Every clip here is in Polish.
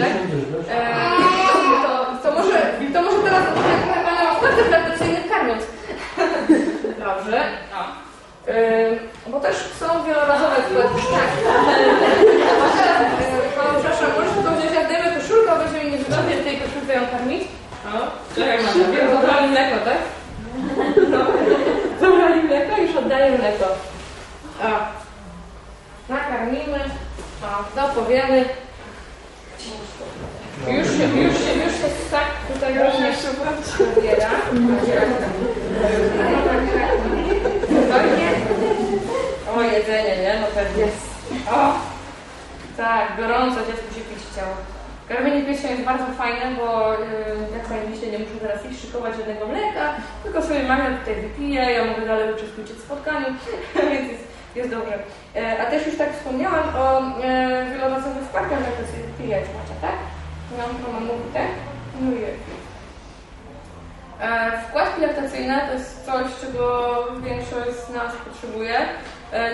Tak? E, to, to, może, to może teraz odpowiem na składów laktacyjnych karmiąc. Dobrze. Ym, bo też są wielorazowe składki. Tak. A teraz, e, przepraszam, możesz tylko wziąć, jak dajemy koszulkę, będzie mi niewygodnie tej koszulce ją karmić. O, czekaj, mam wiem, zabrali mleko, tak? No. Zabrali mleko, już oddaję mleko. O. Nakarmimy. Dopowiemy. Już się, już się, już się tak tutaj również. Spokojnie. O, jedzenie, nie? No pewnie. O! Tak, gorąco dziecku się pić chciało. Karmienie piersią jest bardzo fajne, bo yy, jak Pani myślę, nie muszę teraz iść szykować żadnego mleka, tylko sobie Maria tutaj wypije, ja mogę dalej uczestniczyć w spotkaniu, więc jest, jest dobrze. E, a też już tak wspomniałam o e, wielorazowych wkładkach laktacyjnych. Pijać macie, tak? Ja to mam mówić, tak? No i E, Wkładki laktacyjne to jest coś, czego większość z nas potrzebuje.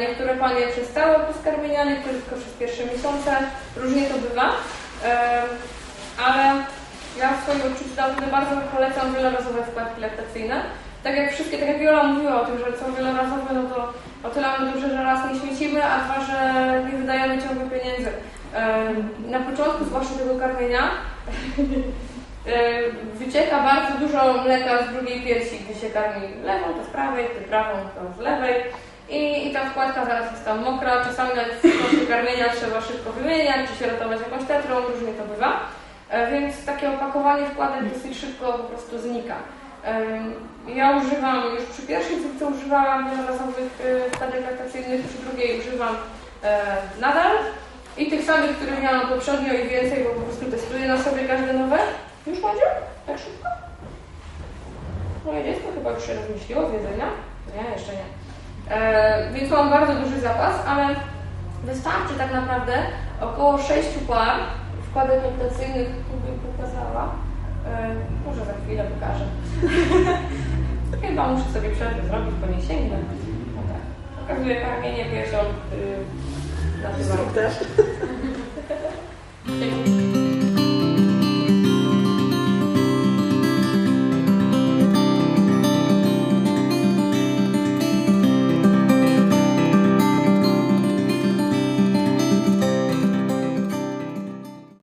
Niektóre panie przez cały okres karmienia, niektóre tylko przez pierwsze miesiące. Różnie to bywa. Ale ja w swoim odczuciu bardzo polecam wielorazowe wkładki laktacyjne. Tak jak wszystkie, tak jak Viola mówiła o tym, że są wielorazowe, no to o tyle mamy dobrze, że raz nie śmiecimy, a dwa, że nie wydajemy ciągle pieniędzy. Na początku, zwłaszcza tego karmienia, wycieka bardzo dużo mleka z drugiej piersi, gdy się karmi lewą, to z prawej, ty prawą, to z lewej. I, I ta wkładka zaraz jest tam mokra, czasami nawet w karmienia trzeba szybko wymieniać, czy się ratować jakąś tetrą, różnie to bywa. E, Więc takie opakowanie wkładek dosyć szybko po prostu znika. Ja używam, już przy pierwszej córce używałam wielorazowych e, wkładek laktacyjnych, przy drugiej używam e, nadal. I tych samych, które miałam poprzednio i więcej, bo po prostu testuję na sobie każde nowe. Już Madziu? Tak szybko? Moje dziecko chyba już się rozmyśliło z jedzenia. Nie, jeszcze nie. E, więc mam bardzo duży zapas, ale wystarczy tak naprawdę około 6 par wkładek laktacyjnych, bym pokazała. Może za chwilę pokażę. Chyba muszę sobie przerwę zrobić, bo nie sięgnę. No tak. Pokazuję karmienie piersią y, na tym Instruktaż. Dzięki.